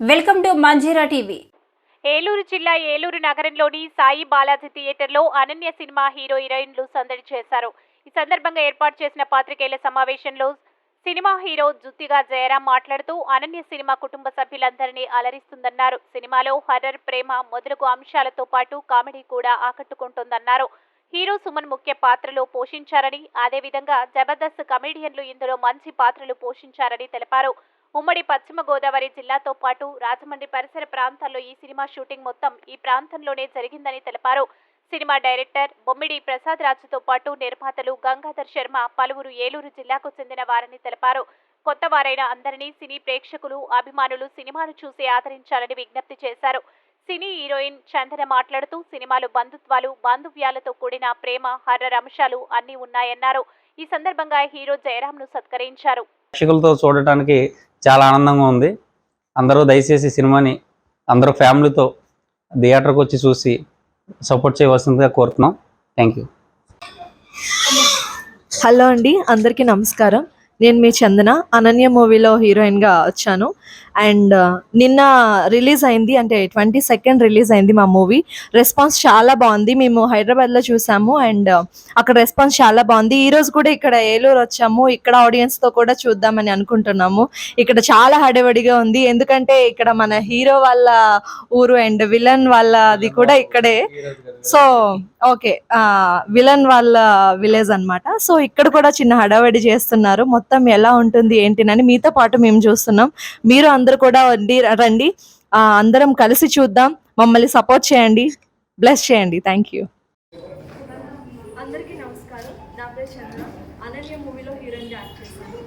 Welcome to Manjeera TV. Eluru జిల్లా ఏలూరు నగరంలోని సాయి బాలాజీ థియేటర్లో అనన్య సినిమా హీరో హీరోయిన్లు సందడి చేశారు. ఈ సందర్భంగా ఏర్పాటు చేసిన పాత్రికేయుల సమావేశంలో సినిమా హీరో జుత్తిగా జయరాం మాట్లాడుతూ అనన్య సినిమా కుటుంబ సభ్యులందరినీ అలరిస్తుందన్నారు. సినిమాలో హర్రర్ ప్రేమ మొదలగు అంశాలతో పాటు కామెడీ కూడా ఆకట్టుకుంటుందన్నారు. హీరో సుమన్ ముఖ్య పాత్రలో పోషించారని అదేవిధంగా జబర్దస్త్ కమెడియన్లు ఇందులో మంచి పాత్రలు పోషించారని తెలిపారు. ఉమ్మడి పశ్చిమ గోదావరి జిల్లాతో పాటు రాజమండ్రి పరిసర ప్రాంతాల్లో ఈ సినిమా షూటింగ్ మొత్తం ఈ ప్రాంతంలోనే జరిగిందని తెలిపారు. సినిమా డైరెక్టర్ బొమ్మిడి ప్రసాద్ రాజుతో పాటు నిర్మాతలు గంగాధర్ శర్మ పలువురు ఏలూరు జిల్లాకు చెందిన వారని తెలిపారు. కొత్త వారైన అందరినీ సినీ ప్రేక్షకులు అభిమానులు సినిమాను చూసి ఆదరించాలని విజ్ఞప్తి చేశారు. సినీ హీరోయిన్ చందన మాట్లాడుతూ సినిమాలు బంధుత్వాలు బాంధవ్యాలతో కూడిన ప్రేమ హర్రర్ అంశాలు అన్నీ ఉన్నాయన్నారు. ఈ సందర్భంగా హీరో జయరాంను సత్కరించారు. ప్రేక్షకులతో చూడటానికి చాలా ఆనందంగా ఉంది. అందరూ దయచేసి సినిమాని అందరూ ఫ్యామిలీతో థియేటర్కి వచ్చి చూసి సపోర్ట్ చేయవలసిందిగా కోరుతున్నాం. Thank you. హలో అండి అందరికీ నమస్కారం. నేను మీ చందన అనన్య మూవీలో హీరోయిన్గా వచ్చాను. అండ్ నిన్న రిలీజ్ అయింది అంటే ట్వంటీ సెకండ్ రిలీజ్ అయింది మా మూవీ. రెస్పాన్స్ చాలా బాగుంది. మేము హైదరాబాద్లో చూసాము అండ్ అక్కడ రెస్పాన్స్ చాలా బాగుంది. ఈరోజు కూడా ఇక్కడ ఏలూరు వచ్చాము. ఇక్కడ ఆడియన్స్తో కూడా చూద్దామని అనుకుంటున్నాము. ఇక్కడ చాలా హడావిడిగా ఉంది. ఎందుకంటే ఇక్కడ మన హీరో వాళ్ళ ఊరు అండ్ విలన్ వాళ్ళది కూడా ఇక్కడే. సో ఓకే విలన్ వాళ్ళ విలేజ్ అన్నమాట. సో ఇక్కడ కూడా చిన్న హడావిడి చేస్తున్నారు మొత్తం. మొత్తం ఎలా ఉంటుంది ఏంటినని మీతో పాటు మేము చూస్తున్నాం. మీరు అందరు కూడా వండి రండి. అందరం కలిసి చూద్దాం. మమ్మల్ని సపోర్ట్ చేయండి. బ్లెస్ చేయండి. Thank you. అందరికీ నమస్కారం. నా పేరు చంద్ర. అనన్య మూవీలో హీరోయిన్గా యాక్ట్ చేశాను.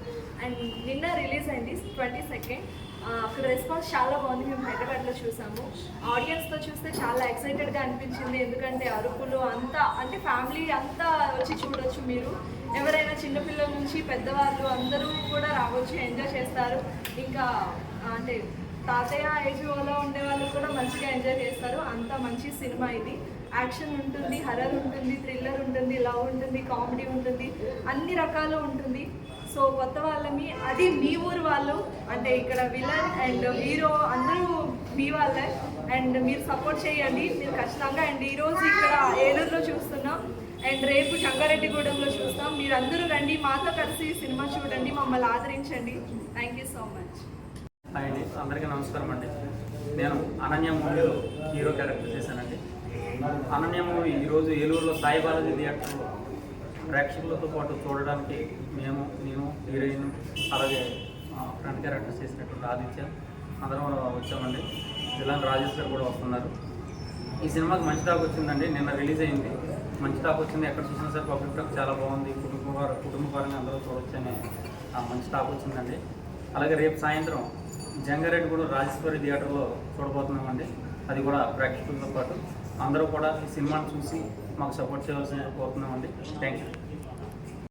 అండ్ నిన్న రిలీజ్ అయింది ట్వంటీ సెకండ్. అక్కడ రెస్పాన్స్ చాలా బాగుంది. మేము హైదరాబాద్లో చూసాము. ఆడియన్స్తో చూస్తే చాలా ఎక్సైటెడ్గా అనిపించింది. ఎందుకంటే అరుపులు అంతా అంటే ఫ్యామిలీ అంతా వచ్చి చూడొచ్చు మీరు. ఎవరైనా చిన్నపిల్లల నుంచి పెద్దవాళ్ళు అందరూ కూడా రావచ్చు ఎంజాయ్ చేస్తారు. ఇంకా అంటే తాతయ్య ఏజ్ వాళ్ళ ఉండే వాళ్ళు కూడా మంచిగా ఎంజాయ్ చేస్తారు. అంత మంచి సినిమా ఇది. యాక్షన్ ఉంటుంది హర్రర్ ఉంటుంది థ్రిల్లర్ ఉంటుంది లవ్ ఉంటుంది కామెడీ ఉంటుంది అన్ని రకాలు ఉంటుంది. సో కొత్త వాళ్ళని అది మీ ఊరు వాళ్ళు. అంటే ఇక్కడ విలన్ అండ్ హీరో అందరూ మీ వాళ్ళే. అండ్ మీరు సపోర్ట్ చేయండి. మీరు ఖచ్చితంగా అండ్ ఈరోజు ఇక్కడ ఏలూరులో చూస్తున్నాం. అండ్ రేపు సంగారెడ్డిగూడెంలో చూస్తాం. మీరందరూ రండి. మాతో కలిసి సినిమా చూడండి. మమ్మల్ని ఆదరించండి. Thank you so much hi అండి. అందరికీ నమస్కారం అండి. నేను అనన్య మూవీలో హీరో క్యారెక్టర్ చేశానండి. అనన్య మూవీ ఈరోజు ఏలూరులో సాయి బాలాజీ థియేటర్లో ప్రేక్షకులతో పాటు చూడడానికి మేము నేను హీరోయిన్ అలాగే ఫ్రంట్ క్యారెక్టర్ చేసినటువంటి ఆదిత్య అందరం వచ్చామండి. ఇలాంటి రాజేష్ గారు కూడా వస్తున్నారు. ఈ సినిమాకి మంచి టాక్ వచ్చిందండి. నిన్న రిలీజ్ అయింది. మంచి టాక్ వచ్చింది. ఎక్కడ చూసినా సరే పబ్లిక్ టాక్ చాలా బాగుంది. కుటుంబ కుటుంబ పరంగా అందరూ చూడొచ్చు ఆ, మంచి టాక్ వచ్చిందండి. అలాగే రేపు సాయంత్రం జంగారెడ్డి కూడా రాజేశ్వరి థియేటర్లో చూడబోతున్నామండి. అది కూడా ప్రేక్షకులతో పాటు. అందరూ కూడా ఈ సినిమాను చూసి మాకు సపోర్ట్ చేయవలసిన కోరుతున్నామండి థ్యాంక్ యూ